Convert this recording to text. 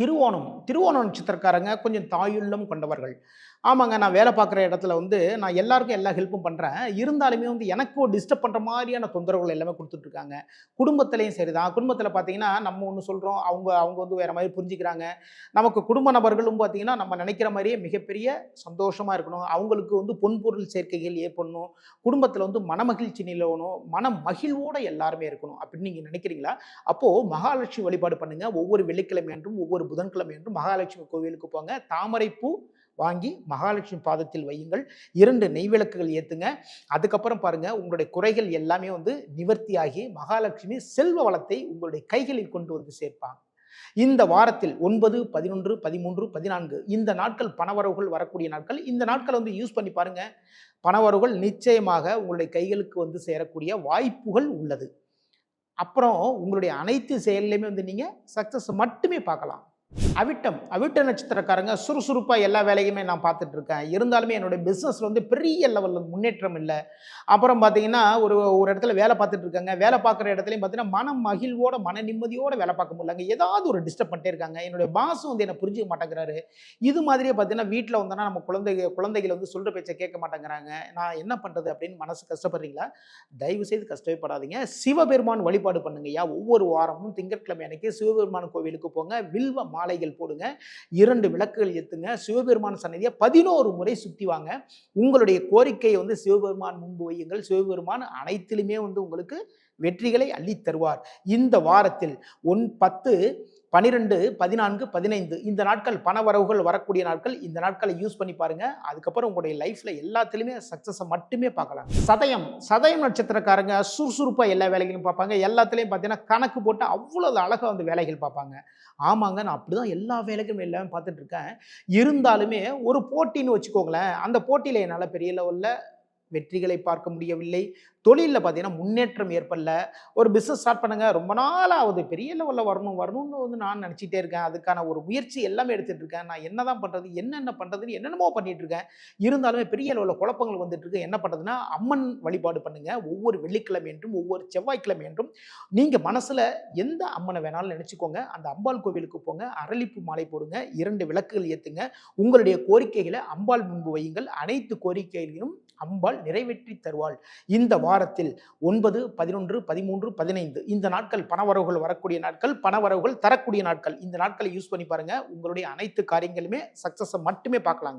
திருவோணம். திருவோண நட்சத்திரக்காரங்க கொஞ்சம் தாயுள்ளம் கொண்டவர்கள். ஆமாங்க நான் வேலை பார்க்குற இடத்துல வந்து நான் எல்லாருக்கும் எல்லா ஹெல்ப்பும் பண்ணுறேன் இருந்தாலுமே வந்து எனக்கும் டிஸ்டர்ப் பண்ணுற மாதிரியான தொந்தரவுகள் எல்லாமே கொடுத்துட்ருக்காங்க. குடும்பத்துலேயும் சரி தான் குடும்பத்தில் பார்த்தீங்கன்னா நம்ம ஒன்று சொல்கிறோம் அவங்க அவங்க வந்து வேறு மாதிரி புரிஞ்சுக்கிறாங்க. நமக்கு குடும்ப நபர்களும் பார்த்தீங்கன்னா நம்ம நினைக்கிற மாதிரியே மிகப்பெரிய சந்தோஷமாக இருக்கணும். அவங்களுக்கு வந்து பொன்பொருள் சேர்க்கைகள் ஏற்படணும். குடும்பத்தில் வந்து மனமகிழ்ச்சி நிலவணும். மன மகிழ்வோடு எல்லாருமே இருக்கணும். அப்படின்னு நீங்கள் நினைக்கிறீங்களா? அப்போது மகாலட்சுமி வழிபாடு பண்ணுங்கள் ஒவ்வொரு வெள்ளிக்கிழமை என்றும் ஒவ்வொரு புதன்கிழமை என்றும் மகாலட்சுமி கோவிலுக்கு போங்க. தாமரைப்பூ வாங்கி மகாலட்சுமி பாதத்தில் வையுங்கள். இரண்டு நெய் விளக்குகள் ஏற்றுங்க அதுக்கப்புறம் பாருங்கள் உங்களுடைய குறைகள் எல்லாமே வந்து நிவர்த்தியாகி மகாலட்சுமி செல்வ வளத்தை உங்களுடைய கைகளில் கொண்டு வந்து சேர்ப்பாங்க. இந்த வாரத்தில் ஒன்பது பதினொன்று பதிமூன்று பதினான்கு இந்த நாட்கள் பணவரவுகள் வரக்கூடிய நாட்கள். இந்த நாட்கள் வந்து யூஸ் பண்ணி பாருங்க. பணவரவுகள் நிச்சயமாக உங்களுடைய கைகளுக்கு வந்து சேரக்கூடிய வாய்ப்புகள் உள்ளது. அப்புறம் உங்களுடைய அனைத்து செயல்லையுமே வந்து நீங்கள் சக்ஸஸ் மட்டுமே பார்க்கலாம். அவிட்டம். அவிட்ட நட்சத்திரக்காரங்க சுறுசுறுப்பாக எல்லா வேலையுமே நான் பார்த்துட்ருக்கேன். இருந்தாலுமே என்னுடைய பிஸ்னஸில் வந்து பெரிய லெவலில் முன்னேற்றம் இல்லை. அப்புறம் பார்த்தீங்கன்னா ஒரு ஒரு இடத்துல வேலை பார்த்துட்ருக்காங்க. வேலை பார்க்குற இடத்துலையும் பார்த்தீங்கன்னா மன மகிழ்வோட மன நிம்மதியோடு வேலை பார்க்க முடியலங்க. ஏதாவது ஒரு டிஸ்டர்ப் பண்ணிட்டே இருக்காங்க. என்னுடைய பாஸும் வந்து என்னை புரிஞ்சுக்க மாட்டேங்கிறாரு. இது மாதிரியே பார்த்தீங்கன்னா வீட்டில் வந்தோன்னா நம்ம குழந்தை குழந்தைகள் வந்து சொல்கிற பேச்சை கேட்க மாட்டேங்கிறாங்க. நான் என்ன பண்ணுறது அப்படின்னு மனசு கஷ்டப்படுறீங்களா? தயவு செய்து கஷ்டப்படாதீங்க சிவபெருமான் வழிபாடு பண்ணுங்கய்யா. ஒவ்வொரு வாரமும் திங்கட்கிழமை அன்னைக்கு சிவபெருமான் கோவிலுக்கு போங்க. வில்வ மாலைகள் போடுங்க. இரண்டு விளக்குகள் ஏற்றுங்க சிவபெருமான் சன்னதியை பதினோரு முறை சுற்றி வாங்க. உங்களுடைய கோரிக்கையை வந்து சிவபெருமான் முன்பு வையுங்கள். சிவபெருமான் அனைத்திலுமே வந்து உங்களுக்கு வெற்றிகளை அள்ளி தருவார் இந்த வாரத்தில் ஒன் பத்து பனிரெண்டு பதினான்கு பதினைந்து இந்த நாட்கள் பண வரவுகள் வரக்கூடிய நாட்கள் இந்த நாட்களை யூஸ் பண்ணி பாருங்க. அதுக்கப்புறம் உங்களுடைய லைஃப்ல எல்லாத்துலேயுமே சக்ஸஸை மட்டுமே பார்க்கலாம். சதயம் சதயம் நட்சத்திரக்காரங்க சுறுசுறுப்பாக எல்லா வேலைகளும் பார்ப்பாங்க. எல்லாத்துலேயும் பார்த்தீங்கன்னா கணக்கு போட்டு அவ்வளோ அழகாக வந்து வேலைகள் பார்ப்பாங்க. ஆமாங்க நான் அப்படி தான் எல்லா வேலைகளும் எல்லாமே பார்த்துட்டு இருக்கேன். இருந்தாலுமே ஒரு போட்டின்னு வச்சுக்கோங்களேன். அந்த போட்டியில் என்னால் பெரிய லெவலில் வெற்றிகளை பார்க்க முடியவில்லை. தொழிலில் பார்த்தீங்கன்னா முன்னேற்றம் ஏற்படல. ஒரு பிஸ்னஸ் ஸ்டார்ட் பண்ணுங்க ரொம்ப நாளாவது பெரிய லெவலில் வரணும் வரணும்னு வந்து நான் நினச்சிட்டே இருக்கேன். அதுக்கான ஒரு முயற்சி எல்லாமே எடுத்துகிட்டு இருக்கேன். நான் என்ன தான் பண்ணுறது என்னென்ன பண்ணுறதுன்னு என்னென்னமோ பண்ணிகிட்ருக்கேன் இருக்கேன். இருந்தாலுமே பெரிய லெவலில் குழப்பங்கள் வந்துட்டு இருக்கு. என்ன பண்ணுறதுன்னா அம்மன் வழிபாடு பண்ணுங்கள் ஒவ்வொரு வெள்ளிக்கிழமை என்றும் ஒவ்வொரு செவ்வாய்க்கிழமை என்றும். நீங்கள் மனசில் எந்த அம்மனை வேணாலும் நினச்சிக்கோங்க. அந்த அம்பாள் கோவிலுக்கு போங்க. அரளிப்பு மாலை போடுங்க. இரண்டு விளக்குகள் ஏற்றுங்க உங்களுடைய கோரிக்கைகளை அம்பாள் முன்பு வையுங்கள். அனைத்து கோரிக்கைகளையும் அம்பாள் நிறைவேற்றி தருவாள். இந்த வாரத்தில் ஒன்பது பதினொன்று பதிமூன்று பதினைந்து இந்த நாட்கள் பணவரவுகள் வரக்கூடிய நாட்கள் பணவரவுகள் தரக்கூடிய நாட்கள். இந்த நாட்களை யூஸ் பண்ணி பாருங்க. உங்களுடைய அனைத்து காரியங்களுமே சக்சஸை மட்டுமே பார்க்கலாங்க.